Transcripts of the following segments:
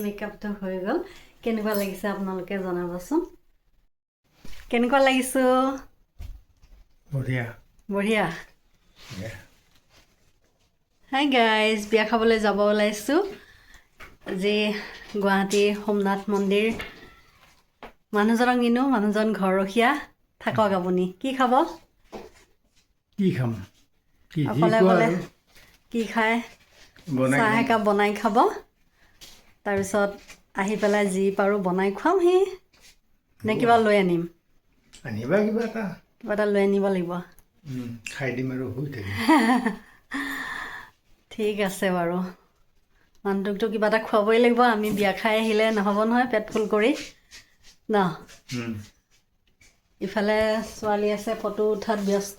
মেকআপটো হৈ গ'ল। কেনেকুৱা লাগিছে আপোনালোকে জনাবচোন। কেনেকুৱা লাগিছোঁ? বঢ়িয়া। বঢ়িয়া। হাই গাইজ বিয়া খাবলৈ যাব ওলাইছোঁ। আজি গুৱাহাটীৰ সোমনাথ মন্দিৰ। মানুহজনক নিনো মানুহজন ঘৰৰখীয়া। থাকক আপুনি। কি খাব? কি খাম? অকলে অকলে কি খায়? চাহ। একাপ বনাই খাব। তাৰপিছত আহি পেলাই যি পাৰোঁ বনাই খুৱামহি। নে কিবা লৈ আনিম। আনিবা কিবা এটা। কিবা এটা লৈ আনিব লাগিব। খাই দিম আৰু শুই থাকিম। ঠিক আছে বাৰু। মানুহটোকতো কিবা এটা খুৱাবই লাগিব। আমি বিয়া খাই আহিলে নহ'ব নহয় পেট ফুল কৰি। ন? ইফালে ছোৱালী আছে ফটো উঠাত ব্যস্ত।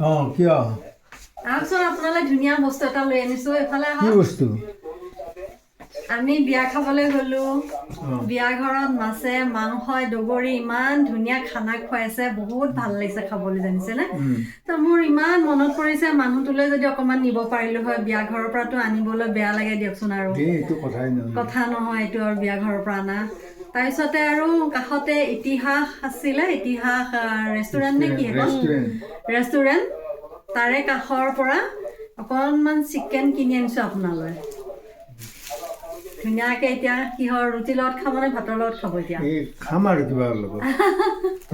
অঁ কিয়? আহকচোন আপোনালৈ ধুনীয়া বস্তু এটা লৈ আনিছোঁ এইফালে কি আহক বস্তু? আমি বিয়া খাবলৈ গ'লো। বিয়া ঘৰত মাছে মাংসই দগৰি ইমান ধুনীয়া খানা খুৱাইছে বহুত ভাল লাগিছে খাবলৈ জানিছেনে? তো মোৰ ইমান মনত পৰিছে মানুহটোলৈ যদি অকণমান নিব পাৰিলো হয় বিয়া ঘৰৰ পৰাতো আনিবলৈ বেয়া লাগে দিয়কচোন আৰু। কথা নহয় এইটো আৰু বিয়া ঘৰৰ পৰা অনা তাৰপিছতে আৰু কাষতে ইতিহাস আছিলে ইতিহাস ৰেষ্টুৰেণ্ট নে কি সেইখন ৰেষ্টুৰেণ্ট তাৰে কাষৰ পৰা অকণমান চিকেন কিনি আনিছোঁ আপোনালৈ। ধুনীয়াকৈ এতিয়া কিহৰ ৰুটিৰ লগত খাব নে ভাতৰ লগত খাব এতিয়া? খাম আৰু কিবা লগত।